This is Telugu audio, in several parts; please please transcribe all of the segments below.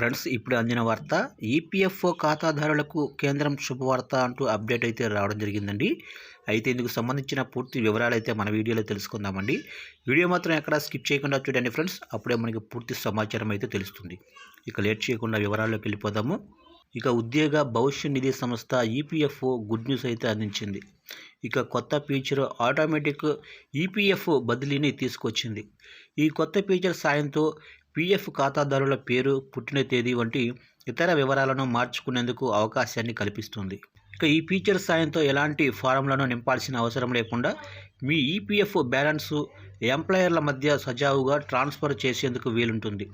ఫ్రెండ్స్ ఇప్పుడు అందిన వార్త ఈపీఎఫ్ఓ ఖాతాదారులకు కేంద్రం శుభవార్త అంటూ అప్డేట్ అయితే రావడం జరిగిందండి. అయితే ఇందుకు సంబంధించిన పూర్తి వివరాలు అయితే మన వీడియోలో తెలుసుకుందామండి. వీడియో మాత్రం ఎక్కడ స్కిప్ చేయకుండా చూడండి ఫ్రెండ్స్. అప్పుడే మనకి పూర్తి సమాచారం అయితే తెలుస్తుంది. ఇక లేట్ చేయకుండా వివరాల్లోకి వెళ్ళిపోదాము. ఇక ఉద్యోగ భవిష్య నిధి సంస్థ ఈపీఎఫ్ఓ గుడ్ న్యూస్ అయితే అందించింది. ఇక కొత్త ఫీచర్ ఆటోమేటిక్ ఈపీఎఫ్ బదిలీని తీసుకొచ్చింది. ఈ కొత్త ఫీచర్ సాయంతో పీఎఫ్ ఖాతాదారుల పేరు పుట్టిన తేదీ వంటి ఇతర వివరాలను మార్చుకునేందుకు అవకాశాన్ని కల్పిస్తుంది. ఇక ఈ ఫీచర్ సాయంతో ఎలాంటి ఫారంలను నింపాల్సిన అవసరం లేకుండా మీ ఈపీఎఫ్ బ్యాలెన్సు ఎంప్లాయర్ల మధ్య సజావుగా ట్రాన్స్ఫర్ చేసేందుకు వీలుంటుంది.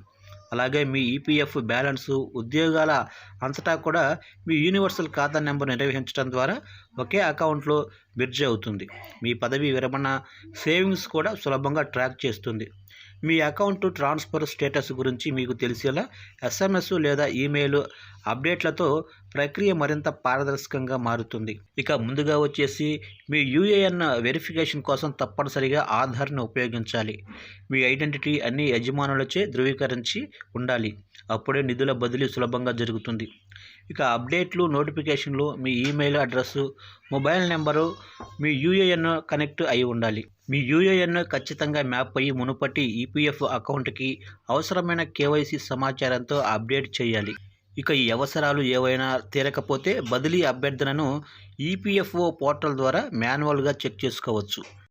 అలాగే మీ ఈపీఎఫ్ బ్యాలెన్సు ఉద్యోగాల అంతటా కూడా మీ యూనివర్సల్ ఖాతా నెంబర్ నిర్వహించడం ద్వారా ఒకే అకౌంట్లో బిర్జ్ అవుతుంది. మీ పదవి విరమణ సేవింగ్స్ కూడా సులభంగా ట్రాక్ చేస్తుంది. మీ అకౌంట్ ట్రాన్స్ఫర్ స్టేటస్ గురించి మీకు తెలిసేలా ఎస్ఎంఎస్ లేదా ఈమెయిల్ అప్డేట్లతో ప్రక్రియ మరింత పారదర్శకంగా మారుతుంది. ఇక ముందుగా వచ్చేసి మీ యూఏఎన్ వెరిఫికేషన్ కోసం తప్పనిసరిగా ఆధార్ను ఉపయోగించాలి. మీ ఐడెంటిటీ అన్ని యజమానులచే ధృవీకరించి ఉండాలి. అప్పుడే నిధుల బదిలీ సులభంగా జరుగుతుంది. ఇక అప్డేట్లు నోటిఫికేషన్లు మీ ఈమెయిల్ అడ్రస్సు మొబైల్ నెంబరు మీ యూఏఎన్ కనెక్ట్ అయి ఉండాలి. మీ యూఏఎన్ ఖచ్చితంగా మ్యాప్ అయ్యి మునుపటి ఈపీఎఫ్ అకౌంట్కి అవసరమైన కేవైసీ సమాచారంతో అప్డేట్ చేయాలి. ఇక ఈ అవసరాలు ఏవైనా తీరకపోతే బదిలీ అభ్యర్థనను ఈపీఎఫ్ఓ పోర్టల్ ద్వారా మాన్యువల్గా చెక్ చేసుకోవచ్చు.